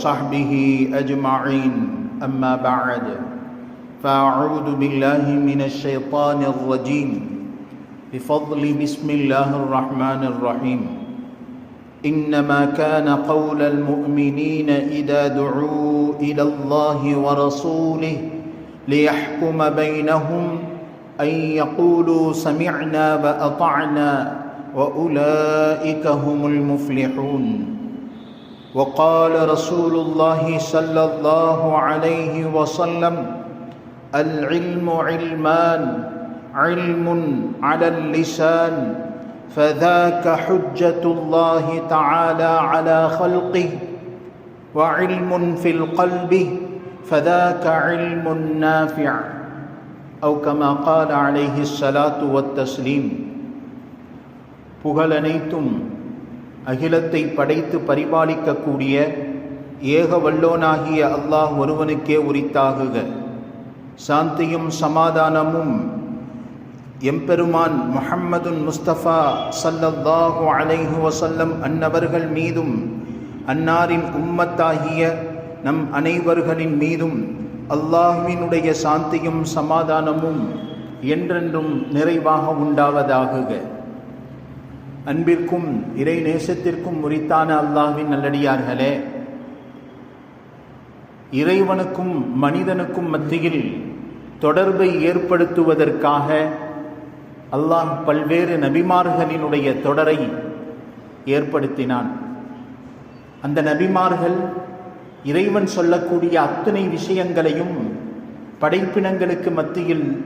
وصحبه أجمعين. أما بعد فأعوذ بالله من الشيطان الرجيم. بفضل بسم الله الرحمن الرحيم. إنما كان قول المؤمنين إذا دعوا إلى الله ورسوله ليحكم بينهم أن يقولوا سمعنا وأطعنا وأولئك هم المفلحون. وقال رسول الله صلى الله عليه وسلم العلم علمان علم على اللسان فذاك حجة الله تعالى على خلقه وعلم في القلب فذاك علم نافع أو كما قال عليه الصلاة والتسليم புகழனைத்தும் அகிலத்தை படைத்து பரிபாலிக்கக்கூடிய ஏக வல்லோனாகிய அல்லாஹ் ஒருவனுக்கே உரித்தாகுக. சாந்தியும் சமாதானமும் எம்பெருமான் முஹம்மதுன் முஸ்தபா சல்லல்லாஹு அலைஹு வசல்லம் அன்னவர்கள் மீதும் அன்னாரின் உம்மத்தாகிய நம் அனைவர்களின் மீதும் அல்லாஹ்வினுடைய சாந்தியும் சமாதானமும் என்றென்றும் நிறைவாக உண்டாவதாகுக. அன்பிற்கும் இறை நேசத்திற்கும் முறித்தான அல்லாஹ்வின் நல்லடியார்களே இறைவனுக்கும் மனிதனுக்கும் மத்தியில் தொடர்பை ஏற்படுத்துவதற்காக அல்லாஹ் பல்வேறு நபிமார்களினுடைய தொடரை ஏற்படுத்தினான். அந்த நபிமார்கள் இறைவன் சொல்லக்கூடிய அத்தனை விஷயங்களையும் படைப்பினங்களுக்கு மத்தியில்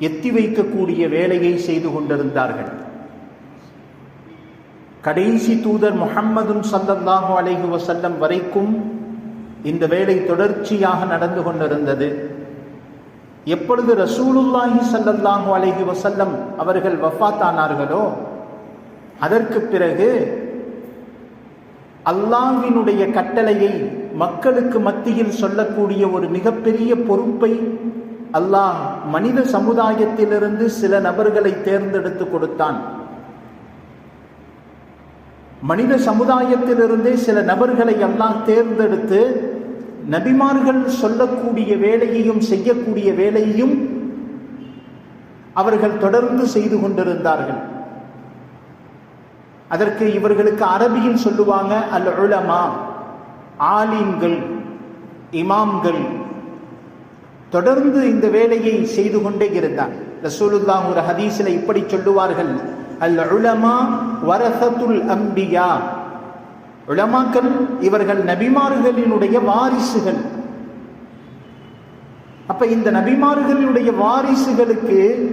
எத்தி வைக்கக்கூடிய வேலையை செய்து கொண்டிருந்தார்கள். கடைசி தூதர் முஹம்மதும் சல்லல்லாஹு அலைஹி வசல்லம் வரைக்கும் இந்த வேலை தொடர்ச்சியாக நடந்து கொண்டிருந்தது. எப்பொழுது ரசூலுல்லாஹி சல்லல்லாஹு அலைஹி வசல்லம் அவர்கள் வஃத்தானார்களோ அதற்கு பிறகு அல்லாஹினுடைய கட்டளையை மக்களுக்கு மத்தியில் சொல்லக்கூடிய ஒரு மிகப்பெரிய பொறுப்பை அல்லாஹ் மனித சமுதாயத்திலிருந்து சில நபர்களை தேர்ந்தெடுத்து கொடுத்தான். மனித சமுதாயத்திலிருந்தே சில நபர்களை எல்லாம் தேர்ந்தெடுத்து நபிமார்கள் சொல்லக்கூடிய வேலையையும் செய்யக்கூடிய வேலையையும் அவர்கள் தொடர்ந்து செய்து கொண்டிருந்தார்கள். அதற்கு இவர்களுக்கு அரபியில் சொல்லுவாங்க அல் உலமா ஆலிம்கள் இமாம்கள் தொடர்ந்து இந்த வேலையை செய்து கொண்டே இருந்தார். ரசூலுல்லாஹ் ஒரு ஹதீஸில் இப்படி சொல்லுவார்கள் அல் உலமா வரசத்துல் அம்பியா உலமாக்கள் இவர்கள் நபிமார்களினுடைய வாரிசுகள். அப்ப இந்த நபிமார்களினுடைய வாரிசுகளுக்கு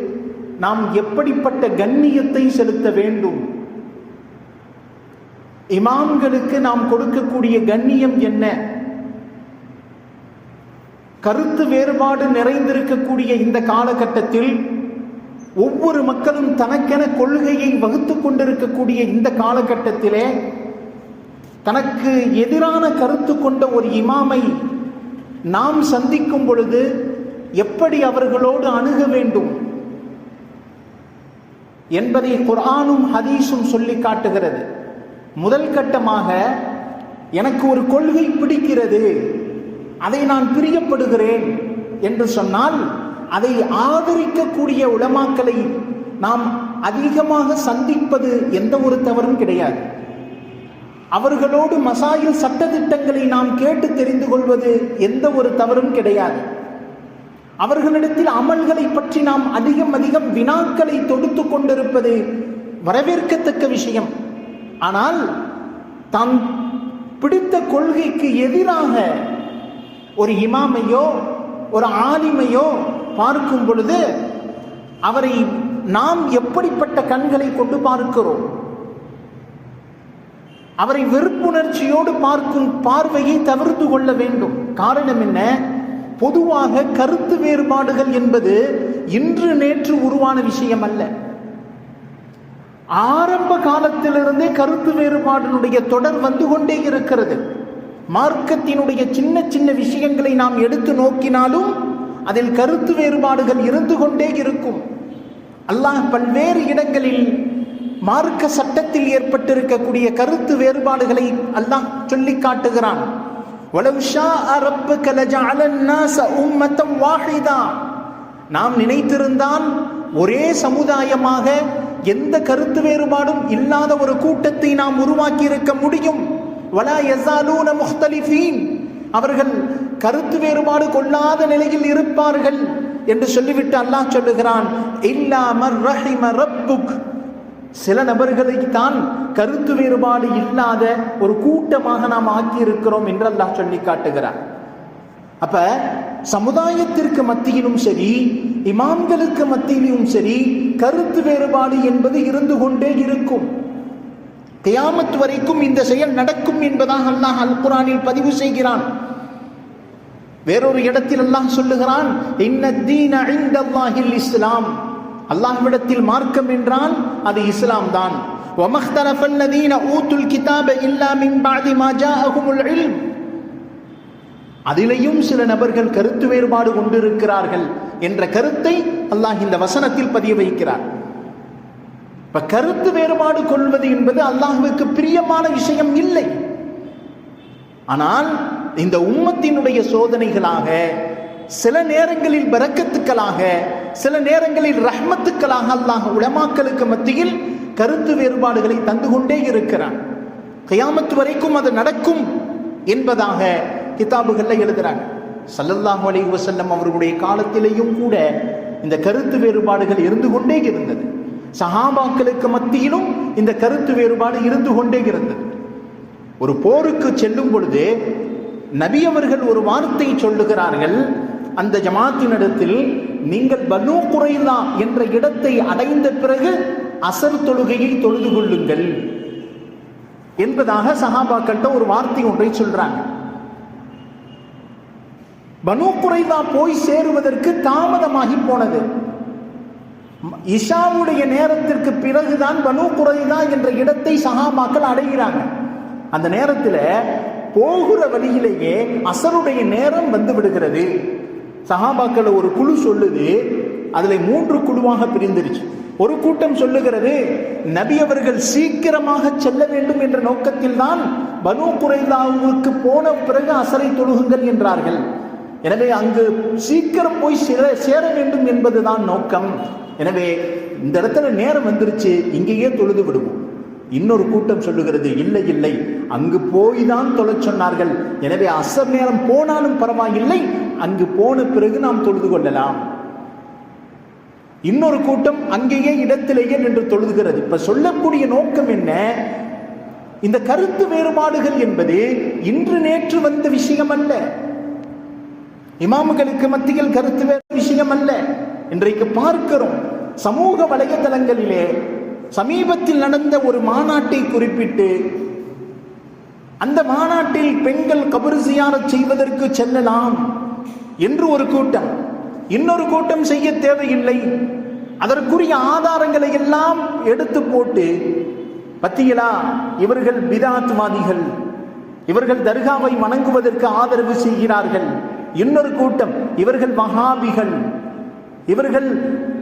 நாம் எப்படிப்பட்ட கண்ணியத்தை செலுத்த வேண்டும்? இமாம்களுக்கு நாம் கொடுக்கக்கூடிய கண்ணியம் என்ன? கருத்து வேறுபாடு நிறைந்திருக்கக்கூடிய இந்த காலகட்டத்தில் ஒவ்வொரு மக்களும் தனக்கென கொள்கையை வகுத்து கொண்டிருக்கக்கூடிய இந்த காலகட்டத்திலே தனக்கு எதிரான கருத்து கொண்ட ஒரு இமாமை நாம் சந்திக்கும் பொழுது எப்படி அவர்களோடு அணுக வேண்டும் என்பதை குரானும் ஹதீஸும் சொல்லி காட்டுகிறது. முதல் கட்டமாக எனக்கு ஒரு கொள்கை பிடிக்கிறது அதை நான் பிரியப்படுகிறேன் என்று சொன்னால் அதை ஆதரிக்கக்கூடிய உளமாக்களை நாம் அதிகமாக சந்திப்பது எந்த ஒரு தவறும் கிடையாது. அவர்களோடு மசாயில் சட்டத்திட்டங்களை நாம் கேட்டு தெரிந்து கொள்வது எந்த ஒரு தவறும் கிடையாது. அவர்களிடத்தில் அமல்களை பற்றி நாம் அதிகம் அதிகம் வினாக்களை தொடுத்து கொண்டிருப்பது வரவேற்கத்தக்க விஷயம். ஆனால் தாம் பிடித்த கொள்கைக்கு எதிராக ஒரு இமாமையோ ஒரு ஆலிமையோ பார்க்கும் பொழுது அவரை நாம் எப்படிப்பட்ட கண்களை கொண்டு பார்க்கிறோம்? அவரை வெறுப்புணர்ச்சியோடு பார்க்கும் பார்வையை தவிர்த்து கொள்ள வேண்டும். காரணம் என்ன? பொதுவாக கருத்து வேறுபாடுகள் என்பது இன்று நேற்று உருவான விஷயம் அல்ல. ஆரம்ப காலத்திலிருந்தே கருத்து வேறுபாடினுடைய தொடர் வந்து கொண்டே இருக்கிறது. மார்க்கத்தினுடைய சின்ன சின்ன விஷயங்களை நாம் எடுத்து நோக்கினாலும் அதில் கருத்து வேறுபாடுகள் இருந்து கொண்டே இருக்கும். அல்லாஹ் பல்வேறு இடங்களில் மார்க்க சட்டத்தில் ஏற்பட்டிருக்கக்கூடிய கருத்து வேறுபாடுகளை அல்லாஹ் சொல்லி காட்டுகிறான். நாம் நினைத்திருந்தால் ஒரே சமுதாயமாக எந்த கருத்து வேறுபாடும் இல்லாத ஒரு கூட்டத்தை நாம் உருவாக்கி இருக்க முடியும் அவர்கள் கருத்து வேறுபாடு கொள்ளாத நிலையில் இருப்பார்கள் என்று சொல்லிவிட்டு அல்லாஹ் சொல்லுகிறான் இல்லா ரஹிம ரப்புக். சில நபர்களை தான் கருத்து வேறுபாடு இல்லாத ஒரு கூட்டமாக நாம் ஆக்கியிருக்கிறோம் என்று அல்லாஹ் சொல்லி காட்டுகிறார். அப்ப சமுதாயத்திற்கு மத்தியிலும் சரி இமாம்களுக்கு மத்தியிலும் சரி கருத்து வேறுபாடு என்பது இருந்து கொண்டே இருக்கும். கியாமத் வரைக்கும் இந்த செயல் நடக்கும் என்பதாக அல்லாஹ் அல் குரானில் பதிவு செய்கிறான். வேறொரு இடத்தில் அல்லாஹ் சொல்லுகிறான் இஸ்லாம். அல்லாஹ்விடத்தில் மார்க்கம் என்றால் அது இஸ்லாம் தான். அதிலேயும் சில நபர்கள் கருத்து வேறுபாடு கொண்டிருக்கிறார்கள் என்ற கருத்தை அல்லாஹ் இந்த வசனத்தில் பதிய வைக்கிறார். இப்ப கருத்து வேறுபாடு கொள்வது என்பது அல்லாஹுவுக்கு பிரியமான விஷயம் இல்லை. ஆனால் இந்த உம்மத்தினுடைய சோதனைகளாக சில நேரங்களில் பரக்கத்துக்களாக சில நேரங்களில் ரஹ்மத்துக்களாக அல்லாஹ் உலமாக்களுக்கு மத்தியில் கருத்து வேறுபாடுகளை தந்து கொண்டே இருக்கிறான். கயாமத்து வரைக்கும் அது நடக்கும் என்பதாக கிதாபுகளில் எழுதுறாங்க. சல்லல்லாஹு அலி வசல்லம் அவர்களுடைய காலத்திலேயும் கூட இந்த கருத்து வேறுபாடுகள் இருந்து கொண்டே இருந்தது. சஹாபாக்களுக்கு மத்தியிலும் இந்த கருத்து வேறுபாடு இருந்து கொண்டே இருந்தது. ஒரு போருக்கு செல்லும் பொழுது நபி அவர்கள் ஒரு வார்த்தை சொல்லுகிறார்கள் அந்த ஜமாத்தினிடத்தில் நீங்கள் பனு குறைலா என்ற இடத்தை அடைந்த பிறகு அசர் தொழுகையை தொழுது கொள்ளுங்கள். என்பதாக சஹாபாக்கள்கிட்ட ஒரு வார்த்தை ஒன்றை சொல்றாங்க. பனு குறைலா போய் சேருவதற்கு தாமதமாகி போனது. இஷாவுடைய நேரத்திற்கு பிறகுதான் பனு குறைலா என்ற இடத்தை சஹாபாக்கள் அடைகிறாங்க. அந்த நேரத்தில் போகிற வழியிலேயே அசருடைய நேரம் வந்து விடுகிறது. சஹாபாக்களை ஒரு குழு சொல்லுது அதில் மூன்று குழுவாக பிரிந்துருச்சு. ஒரு கூட்டம் சொல்லுகிறது நபி அவர்கள் சீக்கிரமாக செல்ல வேண்டும் என்ற நோக்கத்தில் தான் பனு குறைலாவுக்கு போன பிறகு அசரை தொழுகுங்கள் என்றார்கள். எனவே அங்கு சீக்கிரம் போய் சேர சேர வேண்டும் என்பதுதான் நோக்கம். எனவே இந்த இடத்துல நேரம் வந்துருச்சு இங்கேயே தொழுது விடுவோம். இன்னொரு கூட்டம் சொல்லுகிறது இல்லை இல்லை அங்கு போய் தான் தொலை சொன்னார்கள். எனவே அசர் நேரம் போனாலும் பரவாயில்லை அங்கு போன பிறகு நாம் தொழுது கொள்ளலாம். இன்னொரு கூட்டம் அங்கேயே இடத்திலேயே நின்று தொழுதுகிறது இப்ப சொல்லக்கூடிய நோக்கம் என்ன? இந்த கருத்து வேறுபாடுகள் என்பது இன்று நேற்று வந்த விஷயம் அல்ல. இமாமுகளுக்கு மத்தியில் கருத்து வேறு விஷயம் அல்ல. இன்றைக்கு பார்க்கிறோம் சமூக வலைதளங்களிலே சமீபத்தில் நடந்த ஒரு மாநாட்டை குறிப்பிட்டு அந்த மாநாட்டில் பெண்கள் கபரு சியாரத் செய்வதற்கு செல்லலாம் என்று ஒரு கூட்டம். இன்னொரு கூட்டம் செய்ய தேவையில்லை. அதற்குரிய ஆதாரங்களை எல்லாம் எடுத்து போட்டு பத்தியலா இவர்கள் பிதாத்வாதிகள். இவர்கள் தர்காவை வணங்குவதற்கு ஆதரவு செய்கிறார்கள். இன்னொரு கூட்டம் இவர்கள் மகாபிகள் இவர்கள்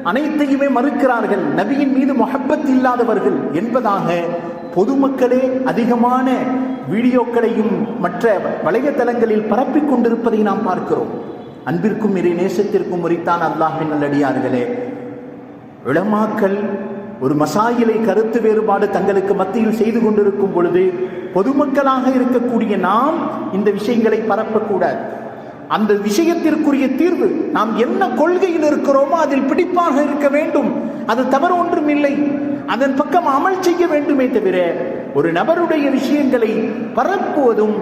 அனைத்தையுமே மறுக்கிறார்கள். நபியின் மீது மொஹப்பத் இல்லாதவர்கள் என்பதாக பொதுமக்களே அதிகமான வீடியோக்களையும் மற்ற வலைதளங்களில் பரப்பிக் கொண்டிருப்பதை நாம் பார்க்கிறோம். அன்பிற்கும் இறை நேசத்திற்கும் உரித்தான் அல்லாஹின் நல்லடியார்களே. இளமாக்கள் ஒரு மசாயிலை கருத்து வேறுபாடு தங்களுக்கு மத்தியில் செய்து கொண்டிருக்கும் பொழுது பொதுமக்களாக இருக்கக்கூடிய நாம் இந்த விஷயங்களை பரப்பக்கூடாது. அந்த விஷயத்திற்குரிய தீர்வு நாம் என்ன கொள்கையில் இருக்கிறோமோ அதில் பிடிப்பாக இருக்க வேண்டும். அது தவறு ஒன்றும் இல்லை. அதன் பக்கம் அமல் செய்ய வேண்டுமே தவிர ஒரு நபருடைய விஷயங்களை பரப்புவதும்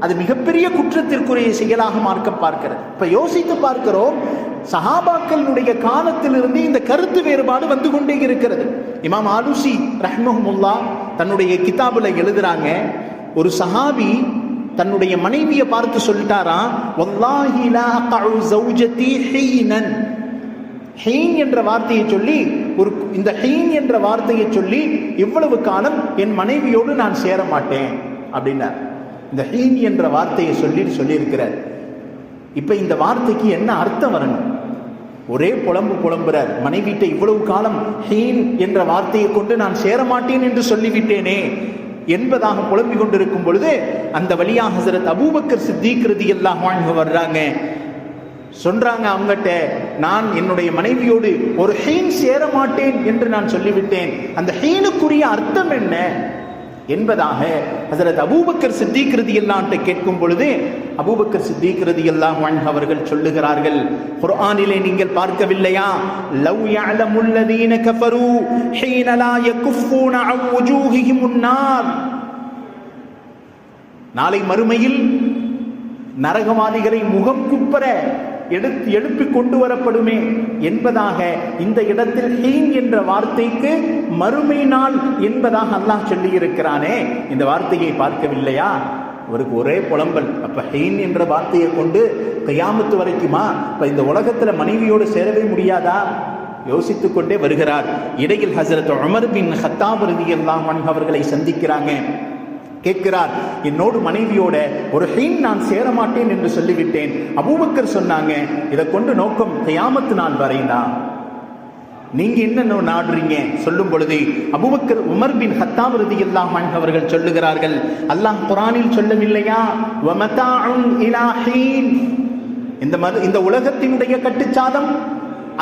அது மிகப்பெரிய குற்றத்திற்குரிய செயலாக மார்க்க பார்க்கிறது. இப்ப யோசித்து பார்க்கிறோம் சஹாபாக்களுடைய காலத்திலிருந்து இந்த கருத்து வேறுபாடு வந்து கொண்டே இருக்கிறது. இமாம் ஆலுசி ரஹ்மஹமுல்லா தன்னுடைய கிதாபுல எழுதுறாங்க ஒரு சஹாபி தன்னுடைய மனைவியை பார்த்து சொல்லிட்டாரா வல்லாஹி லா அக்உ ஜௌஜதி ஹீனன். ஹீன் என்ற வார்த்தையை சொல்லி ஒரு இந்த ஹீன் என்ற வார்த்தையை சொல்லி இவ்வளவு காலம் என் மனைவியோடு நான் சேர மாட்டேன் அப்படின்னார். இந்த ஹீன் என்ற வார்த்தையை சொல்லி சொல்லியிருக்கிறார். இப்போ இந்த வார்த்தைக்கு என்ன அர்த்தம் வரணும்? ஒரே புலம்பு புலம்புறார். மனைவிட்ட இவ்வளவு காலம் ஹீன் என்ற வார்த்தையை கொண்டு நான் சேர மாட்டேன் என்று சொல்லிவிட்டேனே. என்பதாக புலம்பிக் கொண்டிருக்கும் பொழுது அந்த வழியாக ஹசரத் அபூபக்கர் சித்திக் எல்லாம் வாழ்ந்து வர்றாங்க. சொல்றாங்க அவங்ககிட்ட நான் என்னுடைய மனைவியோடு ஒரு ஹீன் சேர மாட்டேன் என்று நான் சொல்லிவிட்டேன். அந்த ஹீனுக்குரிய அர்த்தம் என்ன? என்பதாக ஹசரத் அபூபக்கர் சித்திக் ரதியல்லான்ட்டு கேட்கும் பொழுது அபூபக்கர் சித்திக் ரதியல்லாஹு அன்ஹு அவர்கள் சொல்லுகிறார்கள் குர்ஆனிலே நீங்கள் பார்க்கவில்லையா லவ் யஅலமுல்லதீன கஃபரு ஹீன லா யகுஃபூன அன் வுஜூஹிஹிம் النار நாளை மறுமையில் நரகவாதிகளை முகம் குப்பர எடுத்து எழுப்பி கொண்டு வரப்படுமே என்பதாக இந்த இடத்தில் ஹீன் என்ற வார்த்தைக்கு மறுமை நாள் என்பதாக அல்லாஹ் சொல்லியிருக்கிறானே. இந்த வார்த்தையை பார்க்கவில்லையா? அவருக்கு ஒரே புலம்பல். அப்போ ஹெயின் என்ற வார்த்தையை கொண்டு கையாமத்து வரைக்குமா? இப்போ இந்த உலகத்தில் மனைவியோடு சேரவே முடியாதா? யோசித்து கொண்டே வருகிறார். இடையில் ஹசரத் அமர் பின் ஹத்தாபுரதி எல்லாம் அவர்களை சந்திக்கிறாங்க. கேட்கிறார். என்னோடு மனைவியோட ஒரு ஹீன் நான் சேர மாட்டேன் என்று சொல்லிவிட்டேன். அபூபக்கர் சொன்னாங்க இதை கொண்டு நோக்கம் கையாமத்து நான் வரையினா நீங்க என்ன நாடுறீங்க? சொல்லும் பொழுது அபுபக்கர் உமர் பின் ஹத்தாம் ரதி அன்ஹு அவர்கள் சொல்லுகிறார்கள் அல்லாஹ் குரானில் சொல்லவில்லையா? இலா ஹீன். இந்த மது இந்த உலகத்தினுடைய கட்டுச்சாதம்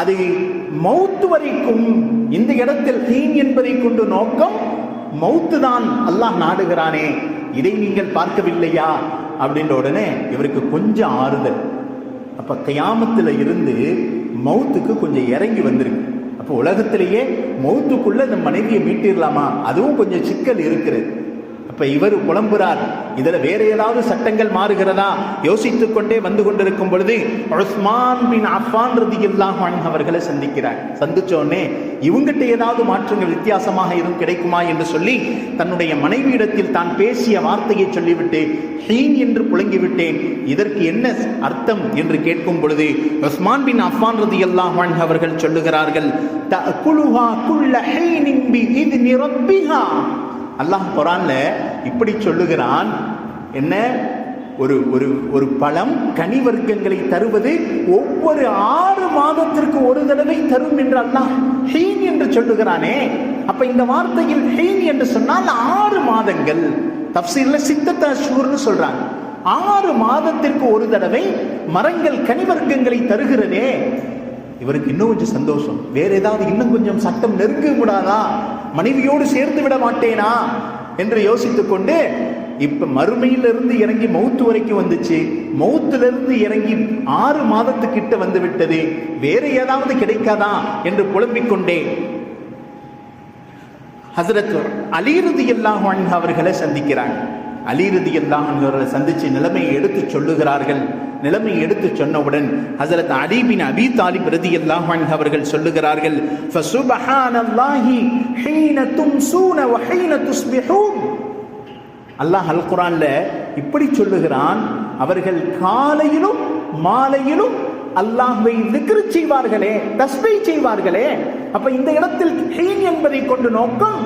அது மௌத்து வரைக்கும் இந்த இடத்தில் ஹீன் என்பதை கொண்டு நோக்கம் மௌத்து தான் அல்லாஹ் நாடுகிறானே. இதை நீங்கள் பார்க்கவில்லையா? அப்படின்ற உடனே இவருக்கு கொஞ்சம் ஆறுதல். அப்ப கயாமத்துல இருந்து மௌத்துக்கு கொஞ்சம் இறங்கி வந்திருக்கு. அப்போ உலகத்திலேயே மௌத்துக்குள்ளே இந்த மனைவியை மீட்டிடலாமா அதுவும் கொஞ்சம் சிக்கல் இருக்கிறது. இப்போ இவர் புலம்புறார். இதுல வேற ஏதாவது சட்டங்கள் மாறுகிறதா? யோசித்துக் கொண்டே வந்து கொண்டிருக்கும் பொழுது உஸ்மான் பின் அஃபான் ரதியல்லாஹு அவர்களை சந்திக்கிறார். சந்திச்சோடனே இவங்கிட்ட ஏதாவது மாற்றங்கள் வித்தியாசமாக எதுவும் கிடைக்குமா? என்று சொல்லி தன்னுடைய மனைவியிடத்தில் தான் பேசிய வார்த்தையை சொல்லிவிட்டு ஹீன் என்று புழங்கிவிட்டேன் இதற்கு என்ன அர்த்தம்? என்று கேட்கும் பொழுது உஸ்மான் பின் அஃபான் ரதியல்லாஹு அவர்கள் சொல்லுகிறார்கள் அல்லாஹ் குரான்ல இப்படி சொல்லுகிறான். என்ன? ஒரு ஒரு ஒரு பழம் கனி வர்க்கங்களை தருவது ஒவ்வொரு ஆறு மாதத்திற்கு ஒரு தடவை தரும் என்று அல்லாஹ் ஹீன் என்று சொல்லுகிறானே. அப்ப இந்த வார்த்தையில் ஹீன் என்று சொன்னால் ஆறு மாதங்கள். தப்சீர்ல சித்தத்த அஷ்ஹூர்னு சொல்றாங்க. ஆறு மாதத்திற்கு ஒரு தடவை மரங்கள் கனிவர்க்கங்களை தருகிறதே. இவருக்கு இன்னும் கொஞ்சம் சந்தோஷம். வேற ஏதாவது இன்னும் கொஞ்சம் சட்டம் நெருங்க கூடாதா மனைவியோடு சேர்ந்து விட மாட்டேனா? என்று யோசித்துக் கொண்டு இப்ப மறுமையிலிருந்து இறங்கி மௌத்து வரைக்கும் வந்துச்சு. மௌத்திலிருந்து இறங்கி ஆறு மாதத்துக்கிட்ட வந்து விட்டது. வேற ஏதாவது கிடைக்காதா? என்று புலம்பிக் கொண்டே ஹசரத் அலிருதி அல்லாஹ் அவர்களை சந்திக்கிறாங்க. அலிருதி அல்லாஹ் அவர்களை சந்திச்சு நிலைமையை எடுத்து சொல்லுகிறார்கள். நிலைமையை எடுத்து சொன்னவுடன் ஹசரத் அலி பின் அபி தாலிப் ரதி அல்லாஹ் அவர்கள் சொல்லுகிறார்கள் ஃபசுபஹானல்லாஹி ஹீன தும்சூன வ ஹீன துஸ்பிஹூன். அல்லாஹ் அல் குரான்ல இப்படி சொல்லுகிறான் அவர்கள் காலையிலும் மாலையிலும் அல்லாஹ்வை திக்ரு செய்வார்களே தஸ்பை செய்வார்களே. அப்ப இந்த இடத்தில் ஹீன் என்பதை கொண்டு நோக்கம்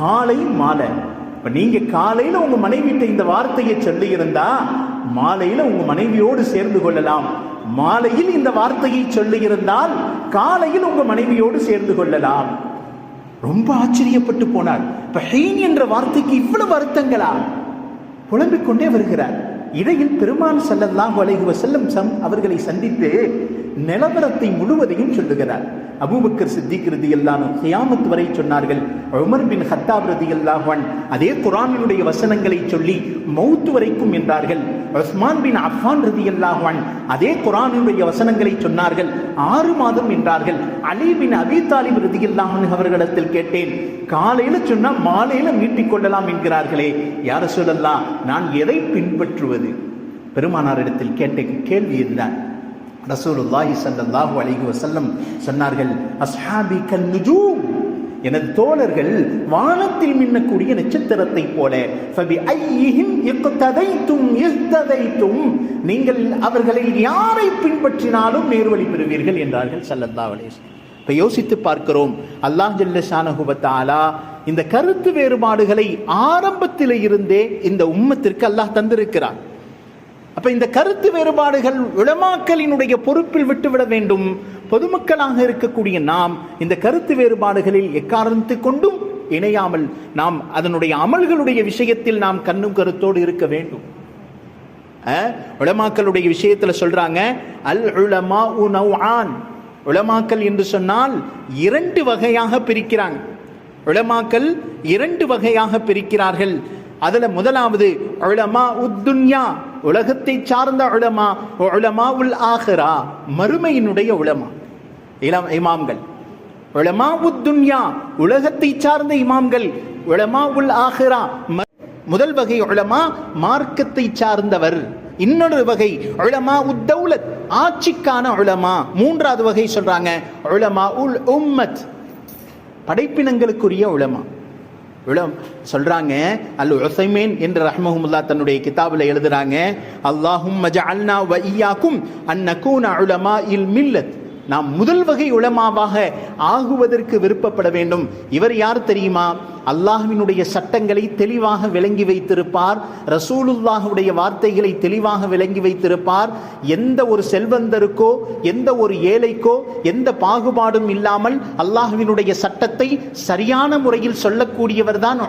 காலை மாலை. இப்ப நீங்க காலையில உங்க மனைவிட்ட இந்த வார்த்தையை சொல்லி இருந்தா மாலையில உங்க மனைவியோடு சேர்ந்து கொள்ளலாம். மாலையில் இந்த வார்த்தையை சொல்லி இருந்தால் காலையில் உங்க மனைவியோடு சேர்ந்து கொள்ளலாம். ரொம்ப ஆச்சரியப்பட்டு போனார். இப்ப ஹெயின் என்ற வார்த்தைக்கு இவ்வளவு வருத்தங்களா? புலம்பிக் கொண்டே வருகிறார். இடையில் பெருமான் செல்லல்லாம் வலைகுவ செல்லும் சம் அவர்களை சந்தித்து நிலவரத்தை முழுவதையும் சொல்லுகிறார். அபூபக்கர் சித்திக் ரதி எல்லாம் ஹியாமத் வரை சொன்னார்கள். Umar bin Khattab Rati an அதே குரானினுடைய வசனங்களை சொல்லி மௌத்து வரைக்கும் என்றார்கள். உஸ்மான் பின் அஃபான் ரதி அன் அதே குரானுடைய வசனங்களை சொன்னார்கள். ஆறு மாதம் என்றார்கள் அலி பின் அபி தாலிப் ரதி அல்லாஹன் அவர்களிடத்தில் கேட்டேன். காலையில சொன்னா மாலையில மீட்டிக் கொள்ளலாம் என்கிறார்களே. யார சொல்லலாம் நான் எதை பின்பற்றுவது? பெருமானாரிடத்தில் கேட்ட கேள்வி இதுதான். ரசூலுல்லாஹி ஸல்லல்லாஹு அலிஹி வசல்லம் சொன்னார்கள் அஸ்ஹாபி கல் நுஜூம். எனது தோழர்கள் வானத்தில் மின்னக்கூடிய நட்சத்திரத்தை போல. நீங்கள் அவர்களில் யாரை பின்பற்றினாலும் நேர்வழி பெறுவீர்கள் என்றார்கள் ஸல்லல்லாஹு அலைஹி இப்ப யோசித்து பார்க்கிறோம். அல்லாஹ் ஜல்ல இந்த கருத்து வேறுபாடுகளை ஆரம்பத்தில் இருந்தே இந்த உம்மத்திற்கு அல்லாஹ் தந்திருக்கிறான். அப்ப இந்த கருத்து வேறுபாடுகள் உளமாக்கலினுடைய பொறுப்பில் விட்டுவிட வேண்டும். பொதுமக்களாக இருக்கக்கூடிய நாம் இந்த கருத்து வேறுபாடுகளில் எக்காரணத்து கொண்டும் இணையாமல் நாம் அதனுடைய அமல்களுடைய விஷயத்தில் நாம் கண்ணும் கருத்தோடு இருக்க வேண்டும். உலமாக்களுடைய விஷயத்துல சொல்றாங்க அல் உலமா உனவ்ஆன் உலமாக்கல் என்று சொன்னால் இரண்டு வகையாக பிரிக்கிறாங்க. உலமாக்கல் இரண்டு வகையாக பிரிக்கிறார்கள். அதுல முதலாவது உலமா உத்துன்யா உலகத்தை சார்ந்த உலமா உலமா உல் ஆஹரா. மறுமையினுடைய உலமா. இளம் இமாம்கள். உலமா உத்துன்யா உலகத்தை சார்ந்த இமாம்கள். உலமா உல் ஆஹிரா முதல் வகை உலமா மார்க்கத்தை சார்ந்தவர். இன்னொரு வகை உலமா உத்தௌலத் ஆட்சிக்கான உலமா. மூன்றாவது வகை சொல்றாங்க உலமா உல் உம்மத். படைப்பினங்களுக்குரிய உலமா. உளம் சொல்றாங்க அல் உசைமேன் என்று ரஹ்மஹமுல்லா தன்னுடைய கிதாபில் எழுதுறாங்க அல்லாஹும் மஜஅல்னா வ ஈயாக்கும் அன் நகூன உலமா இல் மில்லத். நாம் முதல் வகை உளமாவாக ஆகுவதற்கு விருப்பப்பட வேண்டும். இவர் யார் தெரியுமா? அல்லாஹ்வினுடைய சட்டங்களை தெளிவாக விளங்கி வைத்திருப்பார். ரசூலுல்லாஹுடைய வார்த்தைகளை தெளிவாக விளங்கி வைத்திருப்பார். எந்த ஒரு செல்வந்தருக்கோ எந்த ஒரு ஏழைக்கோ எந்த பாகுபாடும் இல்லாமல் அல்லாஹுவினுடைய சட்டத்தை சரியான முறையில் சொல்லக்கூடியவர் தான்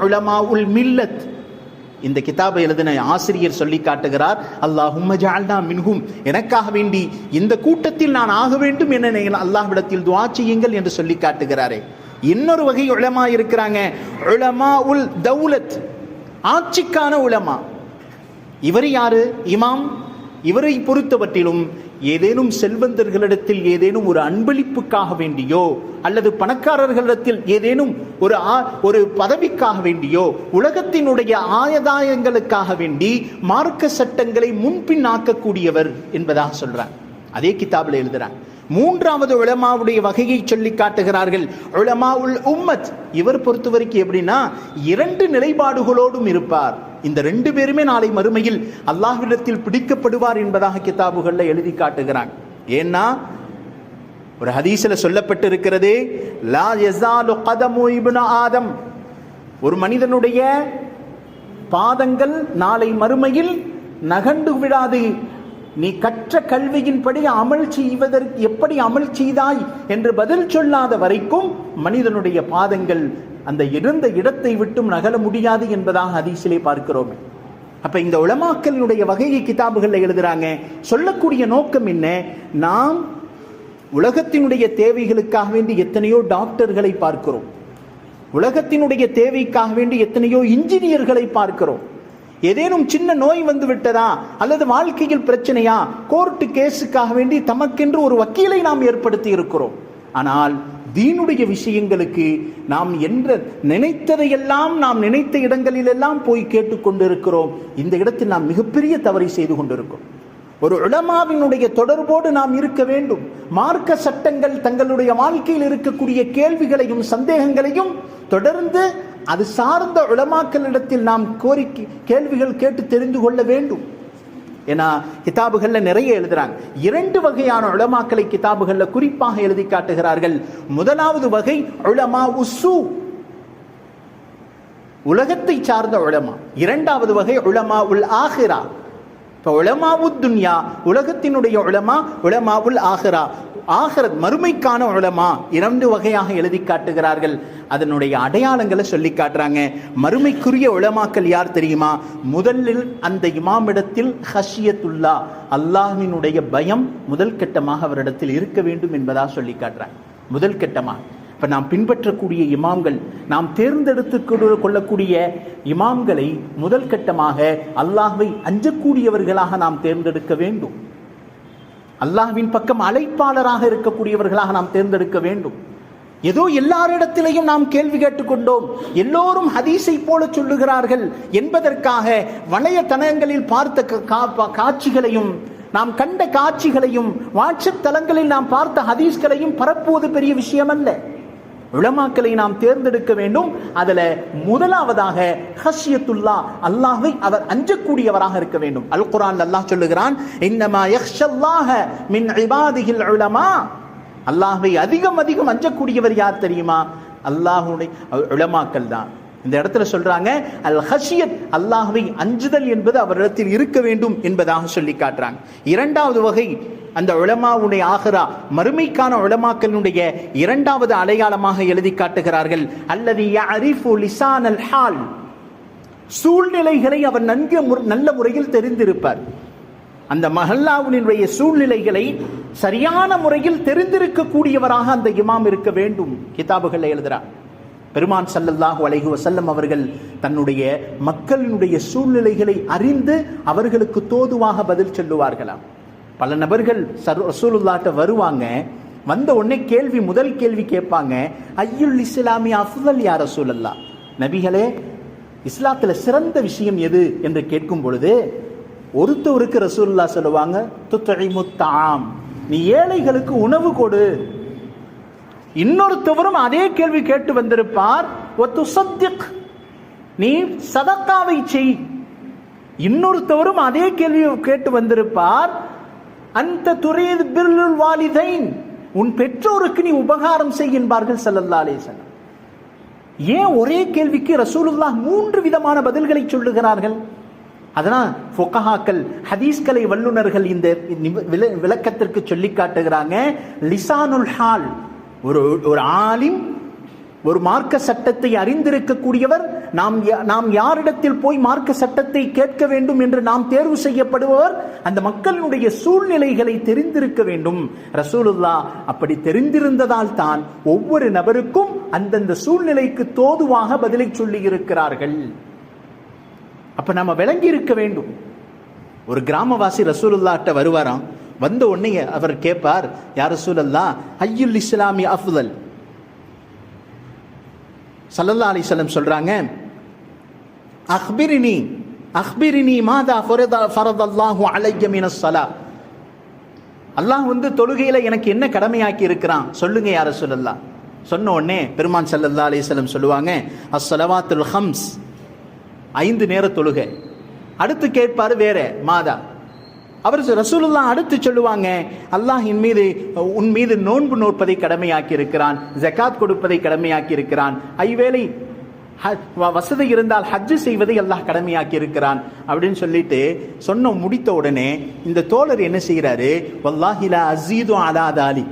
உல் மில்லத். இந்த கிதாபை எழுதின ஆசிரியர் சொல்லி காட்டுகிறார் அல்லாஹ் ஜஅல்னா மின்ஹும். எனக்காக வேண்டி இந்த கூட்டத்தில் நான் ஆக வேண்டும் என அல்லாஹ்விடத்தில் துவா செய்யுங்கள் என்று சொல்லி காட்டுகிறாரே. இன்னொரு வகை உலமா இருக்கிறாங்க உலமா உல் தௌலத். ஆட்சிக்கான உலமா. இவர் யாரு? இமாம். இவரை பொறுத்தவற்றிலும் ஏதேனும் செல்வந்தர்களிடத்தில் ஏதேனும் ஒரு அன்பளிப்புக்காக வேண்டியோ அல்லது பணக்காரர்களிடத்தில் ஏதேனும் ஒரு ஆ- ஒரு பதவிக்காக வேண்டியோ உலகத்தினுடைய ஆயதாயங்களுக்காக வேண்டி மார்க்க சட்டங்களை முன்பின் ஆக்கக்கூடியவர் என்பதாக சொல்றார். அதே கிதாபில் எழுதுறாங்க மூன்றாவது உலமாவுடைய வகையை சொல்லி காட்டுகிறார்கள். உலமா உல் உம்மத். இவர் பொறுத்த வரைக்கும் எப்படின்னா இரண்டு நிலைப்பாடுகளோடும் இருப்பார். இந்த ரெண்டு பேருமே நாளை மறுமையில் அல்லாஹ்விடத்தில் பிடிக்கப்படுவார் என்பதாக கிதாபுகளில் எழுதி காட்டுகிறாங்க ஏன்னா ஒரு ஹதீஸ்ல சொல்லப்பட்டிருக்கிறது லா யஸாலு கதமு இப்னு ஆதம். ஒரு மனிதனுடைய பாதங்கள் நாளை மறுமையில் நகண்டு விடாது நீ கற்ற கல்வியின்படி அமல் செய்வதற்கு எப்படி அமல் செய்தாய் என்று பதில் சொல்லாத வரைக்கும் மனிதனுடைய பாதங்கள் அந்த இருந்த இடத்தை விட்டும் நகல முடியாது என்பதாக அதிசிலே பார்க்கிறோமே. அப்ப இந்த உளமாக்கலினுடைய வகையை கிதாபுகளில் எழுதுறாங்க. சொல்லக்கூடிய நோக்கம் என்ன? நாம் உலகத்தினுடைய தேவைகளுக்காக வேண்டி எத்தனையோ டாக்டர்களை பார்க்கிறோம். உலகத்தினுடைய தேவைக்காக வேண்டி எத்தனையோ இன்ஜினியர்களை பார்க்கிறோம். ஏதேனும் சின்ன நோய் வந்து விட்டதா அல்லது வாழ்க்கையில் பிரச்சனையா? கோர்ட்டு கேஸுக்காக வேண்டி தமக்கென்று ஒரு வக்கீலை நாம் ஏற்படுத்தி இருக்கிறோம் ஆனால் தீனுடைய விஷயங்களுக்கு நாம் என்ற நினைத்ததையெல்லாம் நாம் நினைத்த இடங்களிலெல்லாம் போய் கேட்டுக்கொண்டிருக்கிறோம் இந்த இடத்தில் நாம் மிகப்பெரிய தவறை செய்து கொண்டிருக்கிறோம். ஒரு உளமாவினுடைய தொடர்போடு நாம் இருக்க வேண்டும். மார்க்க சட்டங்கள் தங்களுடைய வாழ்க்கையில் இருக்கக்கூடிய கேள்விகளையும் சந்தேகங்களையும் தொடர்ந்து அது சார்ந்த உலமாக்களிடத்தில் நாம் கோரிக்கை கேள்விகள் கேட்டு தெரிந்து கொள்ள வேண்டும். ஏன்னா கிதாபுகளில் நிறைய எழுதுறாங்க. இரண்டு வகையான உளமாக்களை கிதாபுகளில் குறிப்பாக எழுதி காட்டுகிறார்கள். முதலாவது வகை உளமா உசு. உலகத்தை சார்ந்த உலமா. இரண்டாவது வகை உலமா உல் ஆஹிரா இப்போ உளமாவு துன்யா உலகத்தினுடைய உலமா உலமா உல் ஆஹிரா ஆஹிரத் மறுமைக்கான உலமா இரண்டு வகையாக எழுதி காட்டுகிறார்கள். அதனுடைய அடையாளங்களை சொல்லி காட்டுறாங்க. மறுமைக்குரிய உலமாக்கள் யார் தெரியுமா? முதலில் அந்த இமாமிடத்தில் ஹஷியத்துல்லா அல்லாஹினுடைய பயம் முதல் கட்டமாக அவரிடத்தில் இருக்க வேண்டும் என்பதா சொல்லி காட்டுறாங்க. முதல் கட்டமாக இப்ப நாம் பின்பற்றக்கூடிய இமாம்கள் நாம் தேர்ந்தெடுத்து கொள்ளக்கூடிய இமாம்களை முதல் கட்டமாக அல்லாஹை அஞ்சக்கூடியவர்களாக நாம் தேர்ந்தெடுக்க வேண்டும். அல்லாஹ்வின் பக்கம் அழைப்பாளராக இருக்கக்கூடியவர்களாக நாம் தேர்ந்தெடுக்க வேண்டும். ஏதோ எல்லாரிடத்திலையும் நாம் கேள்வி கேட்டுக்கொண்டோம். எல்லோரும் ஹதீஸை போல சொல்லுகிறார்கள் என்பதற்காக வலையதளங்களில் பார்த்த கா- காட்சிகளையும் நாம் கண்ட காட்சிகளையும் வாட்ஸ்அப் தளங்களில் நாம் பார்த்த ஹதீஸ்களையும் பரப்புவது பெரிய விஷயம் அல்ல உலமாக்களை நாம் தேர்ந்தெடுக்க வேண்டும். அதுல முதலாவதாக ஹஷியத்துல்லா அல்லாஹை அவர் அஞ்சக்கூடியவராக இருக்க வேண்டும். அல் குரான் அல்லாஹ் சொல்லுகிறான் இன்னமா யக்ஷல்லாஹ மின் இபாதிஹில் உலமா. அல்லாஹை அதிகம் அதிகம் அஞ்சக்கூடியவர் யார் தெரியுமா? அல்லாஹுடைய உலமாக்கள் தான் இந்த இடத்துல சொல்றாங்க அல் ஹஷியத் அல்லாஹுவை அஞ்சுதல் என்பது அவரிடத்தில் இருக்க வேண்டும் என்பதாக சொல்லி காட்டுறாங்க. இரண்டாவது வகை அந்த உளமாவுடைய ஆகரா மறுமைக்கான உலமாக்களுடைய இரண்டாவது அடையாளமாக எழுதி காட்டுகிறார்கள். அல்லது அரிஃபு லிசான் அல் ஹால். சூழ்நிலைகளை அவர் நன்கு நல்ல முறையில் தெரிந்திருப்பார். அந்த மஹல்லாவுடைய சூழ்நிலைகளை சரியான முறையில் தெரிந்திருக்கக்கூடியவராக அந்த இமாம் இருக்க வேண்டும். கிதாபுகள் எழுதுறார். பெருமான் சல்லல்லாஹு அலைஹு வசல்லம் அவர்கள் தன்னுடைய மக்களினுடைய சூழ்நிலைகளை அறிந்து அவர்களுக்கு தோதுவாக பதில் சொல்லுவார்களாம். பல நபர்கள் சர் ரசூலுல்லாட்ட வருவாங்க வந்த உடனே கேள்வி முதல் கேள்வி கேட்பாங்க ஐயுல் இஸ்லாமி அஃதல் யா ரசூலல்லா நபிகளே இஸ்லாத்தில் சிறந்த விஷயம் எது என்று கேட்கும் பொழுது ஒருத்தவருக்கு ரசூல்லா சொல்லுவாங்க துத்தரை முத்தாம் நீ ஏழைகளுக்கு உணவு கொடு. இன்னொருத்தவரும் அதே கேள்வி கேட்டு வந்திருப்பார். ஒத்து சத்தியக் நீ சதக்காவை செய். இன்னொருத்தவரும் அதே கேள்வி கேட்டு வந்திருப்பார். அந்த துறையில் பிர்லுல் வாலிதைன். உன் பெற்றோருக்கு நீ உபகாரம் செய் என்பார்கள் ஸல்லல்லாஹு ஏன் ஒரே கேள்விக்கு ரசூலுல்லா மூன்று விதமான பதில்களை சொல்லுகிறார்கள்? அதனால் ஃபொகஹாக்கள் ஹதீஸ்கலை வல்லுனர்கள் இந்த விள- விளக்கத்திற்கு சொல்லி காட்டுகிறாங்க. லிசானுல் ஹால் ஒரு ஒரு ஆலிம் ஒரு மார்க்க சட்டத்தை அறிந்திருக்கக்கூடியவர் நாம் யா- நாம் யாரிடத்தில் போய் மார்க்க சட்டத்தை கேட்க வேண்டும் என்று நாம் தேர்வு செய்யப்படுபவர் அந்த மக்களுடைய சூழ்நிலைகளை தெரிந்திருக்க வேண்டும். ரசூலுல்லா அப்படி தெரிந்திருந்ததால் தான் ஒவ்வொரு நபருக்கும் அந்தந்த சூழ்நிலைக்கு தோதுவாக பதிலை சொல்லி இருக்கிறார்கள் அப்ப நம்ம விளங்கி இருக்க வேண்டும். ஒரு கிராமவாசி ரசூலுல்லாட்ட வருவாராம் வந்த உடனே அவர் கேட்பார் யார ரசூலல்லா ஐயுல் இஸ்லாமி அஃதல். சல்லல்லா அலிஸ்லம் சொல்றாங்க அஹ்பிரினி அஹ்பிரினி மாதா ஃபரத ஃபரதல்லாஹு அலையமின சலா. அல்லாஹ் வந்து தொழுகையில எனக்கு என்ன கடமையாக்கி இருக்கிறான்? சொல்லுங்க யார சொல்லலாம் சொன்ன உடனே பெருமான் சல்லல்லா அலைஹி சொல்லுவாங்க அஸ்ஸலவாத்துல் ஹம்ஸ். ஐந்து நேர தொழுகை. அடுத்து கேட்பாரு வேற மாதா. அவர் ரசூலுல்லாஹ் அடுத்து சொல்லுவாங்க அல்லாஹ் என் மீது உன் மீது நோன்பு நோற்பதை கடமையாக்கி இருக்கிறான் ஜக்காத் கொடுப்பதை கடமையாக்கி இருக்கிறான் ஐவேளை ஹ- வ- வசதி இருந்தால் ஹஜ்ஜு செய்வதை அல்லாஹ் கடமையாக்கி இருக்கிறான் அப்படின்னு சொல்லிட்டு சொன்ன முடித்த உடனே இந்த தோழர் என்ன செய்கிறாரு வல்லாஹிலா அசீது அலாதாலி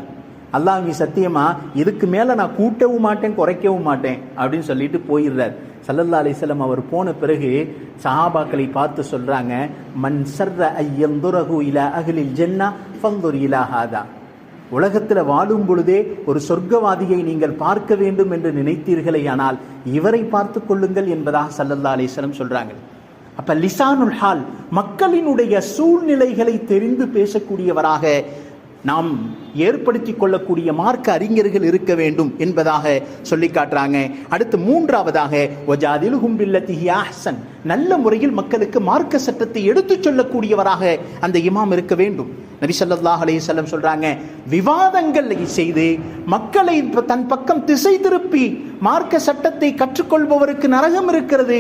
அல்லாஹ் நீ சத்தியமா இதுக்கு மேல நான் கூட்டவும் மாட்டேன் குறைக்கவும் மாட்டேன் அப்படின்னு சொல்லிட்டு போயிடுறார். சல்லல்லா அலிஸ்லம் அவர் போன பிறகு சஹாபாக்களை பார்த்து சொல்றாங்க மன் சர்ர ஐயந்துரகு இலா அகலில் ஜென்னா ஃபந்துர் இலா ஹாதா. உலகத்தில் வாழும் பொழுதே ஒரு சொர்க்கவாதியை நீங்கள் பார்க்க வேண்டும் என்று நினைத்தீர்களே ஆனால் இவரை பார்த்து கொள்ளுங்கள் என்பதாக சல்லல்லா அலிஸ்லம் சொல்றாங்க. அப்ப லிசானுல் ஹால் மக்களினுடைய சூழ்நிலைகளை தெரிந்து பேசக்கூடியவராக நாம் ஏற்படுத்தி கொள்ளக்கூடிய மார்க்க அறிஞர்கள் இருக்க வேண்டும் என்பதாக சொல்லி காட்டுறாங்க. அடுத்து மூன்றாவதாக ஒஜாதில் பில்லத்திஹி அஹ்சன். நல்ல முறையில் மக்களுக்கு மார்க்க சட்டத்தை எடுத்துச் சொல்லக்கூடியவராக அந்த இமாம் இருக்க வேண்டும். நபி ஸல்லல்லாஹு அலைஹி சொல்றாங்க விவாதங்களை செய்து மக்களை தன் பக்கம் திசை திருப்பி மார்க்க சட்டத்தை கற்றுக்கொள்பவருக்கு நரகம் இருக்கிறது.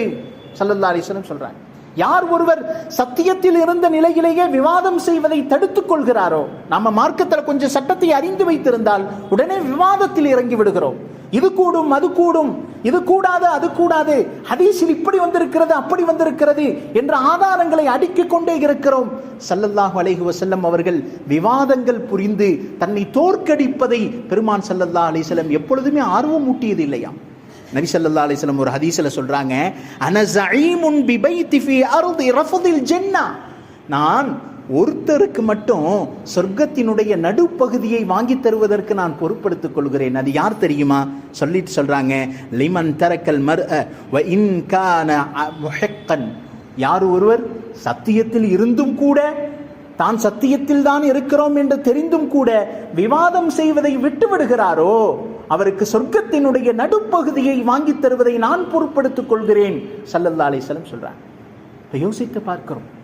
சல்லல்லா அலிஸ்லம் சொல்றாங்க. யார் ஒருவர் சத்தியத்தில் இருந்த நிலையிலேயே விவாதம் செய்வதை தடுத்துக் கொள்கிறாரோ நம்ம மார்க்கத்தில் கொஞ்சம் சட்டத்தை அறிந்து வைத்திருந்தால் உடனே விவாதத்தில் இறங்கி விடுகிறோம். இது கூடும் அது கூடும் இது கூடாது அது கூடாது ஹதீஸில் இப்படி வந்திருக்கிறது அப்படி வந்திருக்கிறது என்ற ஆதாரங்களை அடுக்கிக் கொண்டே இருக்கிறோம். சல்லல்லாஹு அலைஹி வசல்லம் அவர்கள் விவாதங்கள் புரிந்து தன்னை தோற்கடிப்பதை பெருமான் சல்லல்லா அலிசல்லம் எப்பொழுதுமே ஆர்வம் ஊட்டியது இல்லையா நபிசல்லா அலிஸ்லம் ஒரு ஹதீஸில் சொல்கிறாங்க அன பிபைத்தி ஃபீ அர்தி ரஃதில் ஜென்னா. நான் ஒருத்தருக்கு மட்டும் சொர்க்கத்தினுடைய நடுப்பகுதியை வாங்கி தருவதற்கு நான் பொறுப்படுத்திக் கொள்கிறேன். அது யார் தெரியுமா? சொல்லிட்டு சொல்றாங்க லிமன் தரக்கல் மர் வ யார் ஒருவர்? சத்தியத்தில் இருந்தும் கூட தான் சத்தியத்தில் தான் இருக்கிறோம் என்று தெரிந்தும் கூட விவாதம் செய்வதை விட்டு விடுகிறாரோ அவருக்கு சொர்க்கத்தினுடைய நடுப்பகுதியை வாங்கி தருவதை நான் பொறுப்படுத்திக் கொள்கிறேன். சல்லல்லா அலிஸ்லம் சொல்றாங்க இப்போ யோசித்து பார்க்கிறோம்.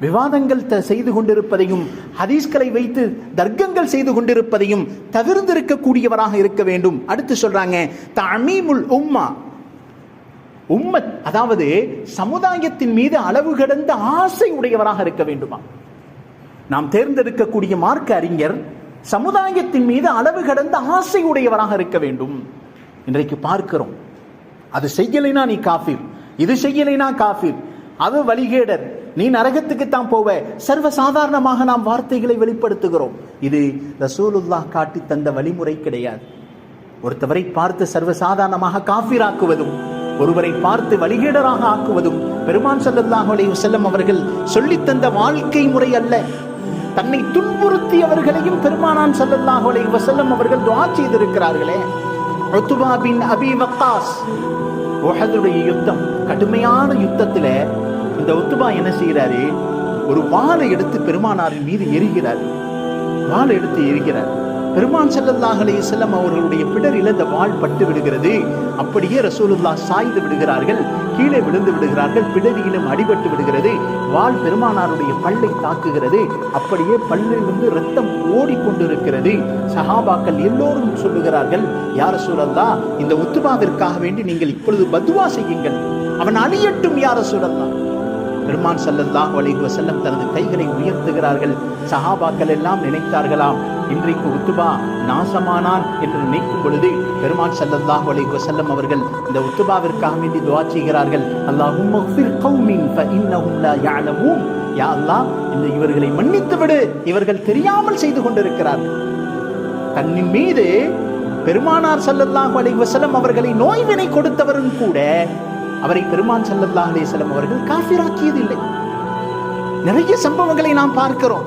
விவாதங்கள் த- செய்து கொண்டிருப்பதையும் ஹதீஸ்களை வைத்து தர்க்கங்கள் செய்து கொண்டிருப்பதையும் தவிர்ந்திருக்கக்கூடியவராக இருக்க வேண்டும். அடுத்து சொல்றாங்க தமிமுல் உம்மா. உம்மத் அதாவது சமுதாயத்தின் மீது அளவு கடந்த ஆசை உடையவராக இருக்க வேண்டுமா? நாம் தேர்ந்தெடுக்கக்கூடிய மார்க்க அறிஞர் சமுதாயத்தின் மீது அளவு கடந்த ஆசை உடையவராக இருக்க வேண்டும். இன்றைக்கு பார்க்கிறோம். அது செய்யலைனா நீ காஃபிர். இது செய்யலைனா காஃபிர். அது வழிகேடர். நீ நரகத்துக்கு தான் போவ. சர்வ சாதாரணமாக நாம் வார்த்தைகளை வெளிப்படுத்துகிறோம். இது ரசூலுல்லா காட்டி தந்த வழிமுறை கிடையாது. ஒருத்தவரை பார்த்து சர்வசாதாரணமாக காஃபிராக்குவதும் ஒருவரை பார்த்து வழிகேடராக ஆக்குவதும் பெருமான் சல்லாஹ் அலையுசல்லம் அவர்கள் சொல்லித்தந்த வாழ்க்கை முறை அல்ல. தன்னை துன்புறுத்தியவர்களையும் பெருமானான் சல்லல்லாஹு அலைஹி வஸல்லம் அவர்கள் துஆ செய்திருக்கிறார்களே. உத்பா பின் அபி வக்காஸ் உஹதுடைய யுத்தம் கடுமையான யுத்தத்தில் இந்த உத்துபா என்ன செய்யறாரு ஒரு வாளை எடுத்து பெருமானாரின் மீது எரிகிறார் வாளை எடுத்து எரிகிறார் பெருமான் செல்லல்லாஹ் அலைஹி வஸல்லம் அவர்களுடைய பிடரில் இந்த வாள் பட்டு விடுகிறது. அப்படியே ரசூலுல்லா சாய்ந்து விடுகிறார்கள் கீழே விழுந்து விடுகிறார்கள் பிடரியிலும் அடிபட்டு விடுகிறது. வாள் பெருமானாருடைய பல்லை தாக்குகிறது. அப்படியே பல்லிலிருந்து ரத்தம் ஓடிக்கொண்டிருக்கிறது. சஹாபாக்கள் எல்லோரும் சொல்லுகிறார்கள் யார் சூழல்லா இந்த உத்துபாவிற்காக வேண்டி நீங்கள் இப்பொழுது பதுவா செய்யுங்கள். அவன் அழியட்டும் யார சூழல்லா பெருமான் ஸல்லல்லாஹு அலைஹி வஸல்லம் தனது கைகளை உயர்த்துகிறார்கள். சஹாபாக்கள் எல்லாம் நினைத்தார்களாம் இன்றைக்கு உத்துபா நாசமானான் என்று நினைக்கும் பொழுது பெருமான் ஸல்லல்லாஹு அலைஹி வஸல்லம் அவர்கள் இந்த உத்துபாவிற்காக வேண்டி துஆ செய்கிறார்கள். அல்லாஹும்ம ஃபிர் கௌமின் ஃபஇன்னஹும் லா யஅலமூன். யா அல்லாஹ் இந்த இவர்களை மன்னித்து விடு. இவர்கள் தெரியாமல் செய்து கொண்டிருக்கிறார்கள். தன்னின் மீது பெருமானார் ஸல்லல்லாஹு அலைஹி வஸல்லம் அவர்களை நோய்வினை கொடுத்தவரும் கூட அவரை பெருமான் ஸல்லல்லாஹு அலைஹி வஸல்லம் அவர்கள் காஃபிராக்கியதில்லை. நிறைய சம்பவங்களை நாம் பார்க்கிறோம்.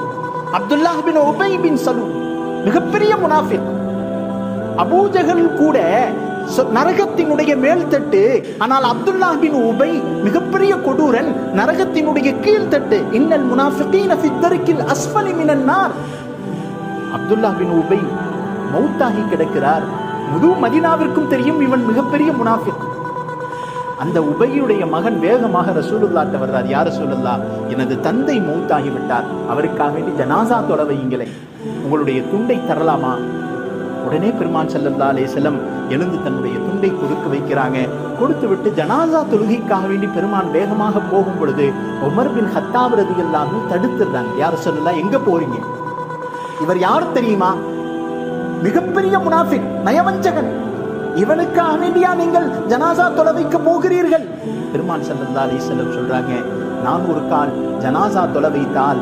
Abdullah bin Ubayy bin Salul. மிகப்பெரிய முனாஃபிக். அபூஜகல் கூட நரகத்தினுடைய மேல்தட்டு ஆனால் அப்துல்லாஹ் பின் உபை மிகப்பெரிய கொடூரன் நரகத்தினுடைய கீழ்த்தட்டு இன்னல் முனாஃபிகீன ஃபி தர்கில் அஸ்ஃபலி மினன் நார். பின் உபை மௌத்தாகி கிடக்கிறார். முழு மதினாவிற்கும் தெரியும் இவன் மிகப்பெரிய முனாஃபிக். அந்த உபையுடைய மகன் வேகமாக ரசூலுல்லாட்ட வர்றார். யார் ரசூலுல்லா எனது தந்தை மௌத்தாகி விட்டார். அவருக்காக வேண்டி ஜனாசா தொலை உங்களுடைய துண்டை தரலாமா? உடனே பெருமான் ஸல்லல்லாஹு அலைஹி செல்லம் எழுந்து தன்னுடைய துண்டை கொடுக்க வைக்கிறாங்க. கொடுத்து விட்டு ஜனாசா தொழுகைக்காக வேண்டி பெருமான் வேகமாக போகும் பொழுது உமர் பின் ஹத்தாப் எல்லாமே தடுத்துடுறாங்க யார் சொல்லலாம் எங்க போறீங்க? இவர் யார் தெரியுமா? மிகப்பெரிய முனாஃபிக் நயவஞ்சகன். இவனுக்காக வேண்டியா நீங்கள் ஜனாசா தொலைவைக்கு போகிறீர்கள்? பெருமான் ஸல்லல்லாஹு அலைஹி செல்லம் சொல்றாங்க நான் ஒரு கால் ஜனாசா தொலை வைத்தால்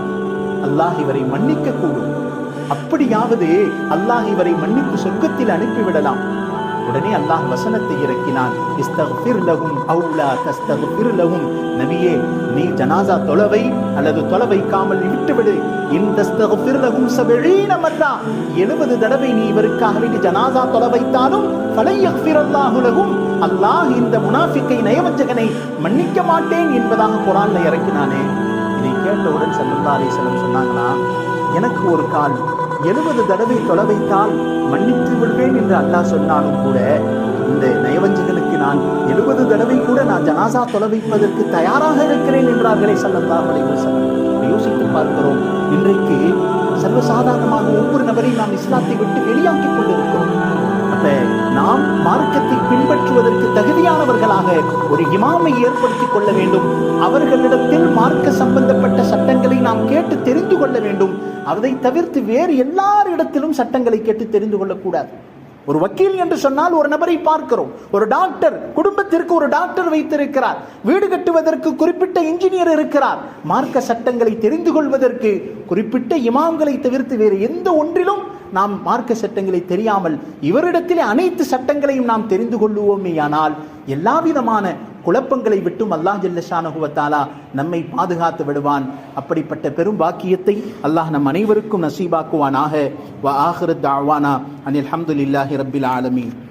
அல்லாஹ் இவரை மன்னிக்க கூடும் அப்படியாவது அல்லாஹ் இவரை மன்னித்து சொர்க்கத்தில் அனுப்பிவிடலாம். உடனே அல்லாஹ் வசனத்தை இறக்கினான். இஸ்தக்ஃபிர் லஹும் அவு லா தஸ்தக்ஃபிர் நபியே நீ ஜனாசா தொலைவை அல்லது தொலை வைக்காமல் விட்டுவிடு. இந்த தஸ்தக்ஃபிர் லஹும் சபீன மர்ரா. 70 தடவை நீ இவருக்காக வேண்டி ஜனாசா தொலை வைத்தாலும் ஃபலை யக்ஃபிர் அல்லாஹு அல்லாஹ் இந்த முனாஃபிக்கை நயவஞ்சகனை மன்னிக்க மாட்டேன் என்பதாக குர்ஆன்ல இறக்கினானே. கேட்டவுடன் ஸல்லல்லாஹு அலைஹி சொன்னாங்களா? எனக்கு ஒரு கால். எழுபது தடவை தொலைவைத்தால் மன்னித்து விடுவேன் என்று அல்லாஹ் சொன்னாலும் கூட இந்த நயவஞ்சகனுக்கு நான் எழுபது தடவை கூட நான் ஜனாசா தொலைவைப்பதற்கு தயாராக இருக்கிறேன் என்றார்களே ஸல்லல்லாஹு யோசித்து பார்க்கிறோம் இன்றைக்கு சர்வசாதாரணமாக ஒவ்வொரு நபரையும் நாம் இஸ்லாத்தை விட்டு வெளியாக்கிக் கொண்டிருக்கிறோம். அப்ப நாம் மார்க்கத்தை பின்பற்றுவதற்கு தகுதியானவர்களாக ஒரு இமாமை ஏற்படுத்திக் கொள்ள வேண்டும். அவர்களிடத்தில் மார்க்க சம்பந்தப்பட்ட சட்டங்களை நாம் கேட்டு தெரிந்து கொள்ள வேண்டும். அதை தவிர்த்து வேறு எல்லாரிடத்திலும் சட்டங்களை கேட்டு தெரிந்து கொள்ளக்கூடாது. ஒரு வக்கீல் என்று சொன்னால் ஒரு நபரை பார்க்கிறோம். ஒரு டாக்டர் குடும்பத்திற்கு ஒரு டாக்டர் வைத்திருக்கிறார். வீடு கட்டுவதற்கு குறிப்பிட்ட இன்ஜினியர் இருக்கிறார். மார்க்க சட்டங்களை தெரிந்து கொள்வதற்கு குறிப்பிட்ட இமாம்களை தவிர்த்து வேறு எந்த ஒன்றிலும் நாம் மார்க்க சட்டங்களை தெரியாமல் இவரிடத்திலே அனைத்து சட்டங்களையும் நாம் தெரிந்து கொள்ளுவோமேயானால் எல்லா விதமான குழப்பங்களை விட்டும் அல்லாஹ் ஜல்லஷானகுவத்தாலா நம்மை பாதுகாத்து விடுவான். அப்படிப்பட்ட பெரும் பாக்கியத்தை அல்லாஹ் நம் அனைவருக்கும் நசீபாக்குவானாக. வ ஆஹரத் தஅவானா அனில் அஹமதுல்லாஹி ரபில் ஆலமீன்.